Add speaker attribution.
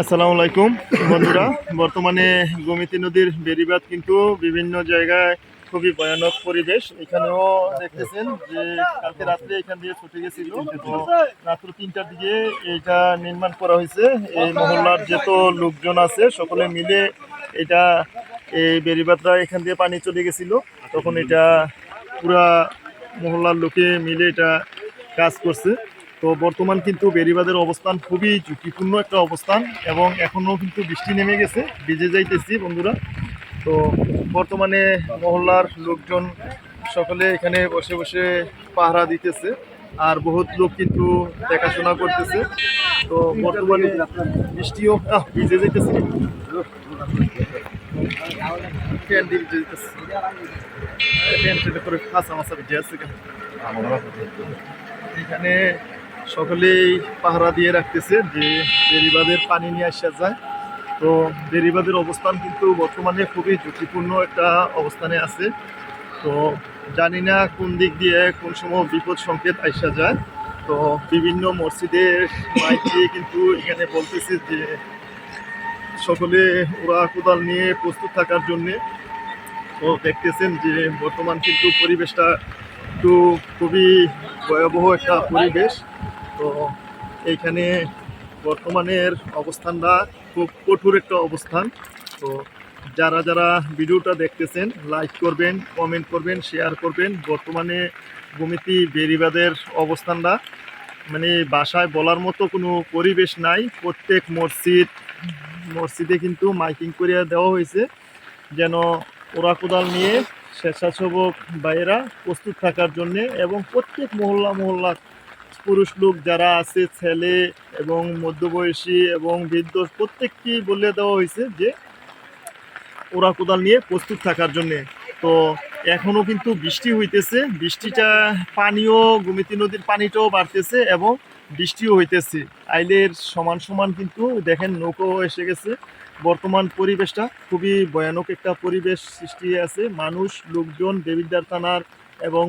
Speaker 1: আসসালামু আলাইকুম, বন্ধুরা। বর্তমানে গোমতী নদীর বেড়িবাঁধ কিন্তু বিভিন্ন জায়গায় খুবই ভয়ানক পরিবেশ। এখানেও দেখতেছেন যে কালকে রাত্রে এখান দিয়ে ছুটে গেছিল। রাত্র তিনটার দিকে এটা নির্মাণ করা হয়েছে। এই মহল্লার যত লোকজন আছে, সকলে মিলে এটা এই বেড়িবাঁধটা এখান দিয়ে পানি চলে গেছিল। তখন এটা পুরা মহল্লার লোকে মিলে এটা কাজ করছে। তো বর্তমান কিন্তু বেড়িবাঁধের অবস্থান খুবই ঝুঁকিপূর্ণ একটা অবস্থান এবং এখনও কিন্তু বৃষ্টি নেমে গেছে, ভিজে যাইতেছি বন্ধুরা। তো বর্তমানে মহল্লার লোকজন সকলে এখানে বসে বসে পাহারা দিতেছে আর বহুত লোক কিন্তু দেখাশোনা করতেছে। তো বর্তমানে বৃষ্টিও ভিজে দিয়ে ভিজে এখানে সকলেই পাহারা দিয়ে রাখতেছে যে বেরিবাদের পানি নিয়ে আসা যায়। তো বেরিবাদের অবস্থান কিন্তু বর্তমানে খুবই ঝুঁকিপূর্ণ একটা অবস্থানে আছে। তো জানি না কোন দিক দিয়ে কোন সময় বিপদ সংকেত আসা যায়। তো বিভিন্ন মসজিদের মাইক দিয়ে কিন্তু এখানে বলতেছে যে সকলে ওরা কোদাল নিয়ে প্রস্তুত থাকার জন্যে। তো দেখতেছেন যে বর্তমান কিন্তু পরিবেশটা একটু খুবই ভয়াবহ একটা পরিবেশ। তো এইখানে বর্তমানের অবস্থানটা খুব কঠোর একটা অবস্থান। তো যারা যারা ভিডিওটা দেখতেছেন লাইক করবেন কমেন্ট করবেন শেয়ার করবেন। বর্তমানে ভূমিতি বেরিবাদের অবস্থানটা মানে বাসায় বলার মতো কোনো পরিবেশ নাই। প্রত্যেক মসজিদ, মসজিদে কিন্তু মাইকিং করিয়া দেওয়া হয়েছে, যেন ওরা কোদাল নিয়ে স্বেচ্ছাসেবক ভাইয়েরা প্রস্তুত থাকার জন্যে এবং প্রত্যেক মহল্লা মহল্লা পুরুষ লোক যারা আছে, ছেলে এবং মধ্যবয়সী এবং বৃদ্ধ প্রত্যেককেই বলে দেওয়া হয়েছে যে ওরা কোদাল নিয়ে প্রস্তুত থাকার জন্যে। তো এখনও কিন্তু বৃষ্টি হইতেছে। বৃষ্টিটা পানিও, গোমতী নদীর পানিটাও বাড়তেছে এবং বৃষ্টিও হইতেছে। আইলের সমান সমান কিন্তু দেখেন নৌকো এসে গেছে। বর্তমান পরিবেশটা খুবই ভয়ানক একটা পরিবেশ সৃষ্টি আছে। মানুষ, লোকজন, দেবিদ্বার থানার এবং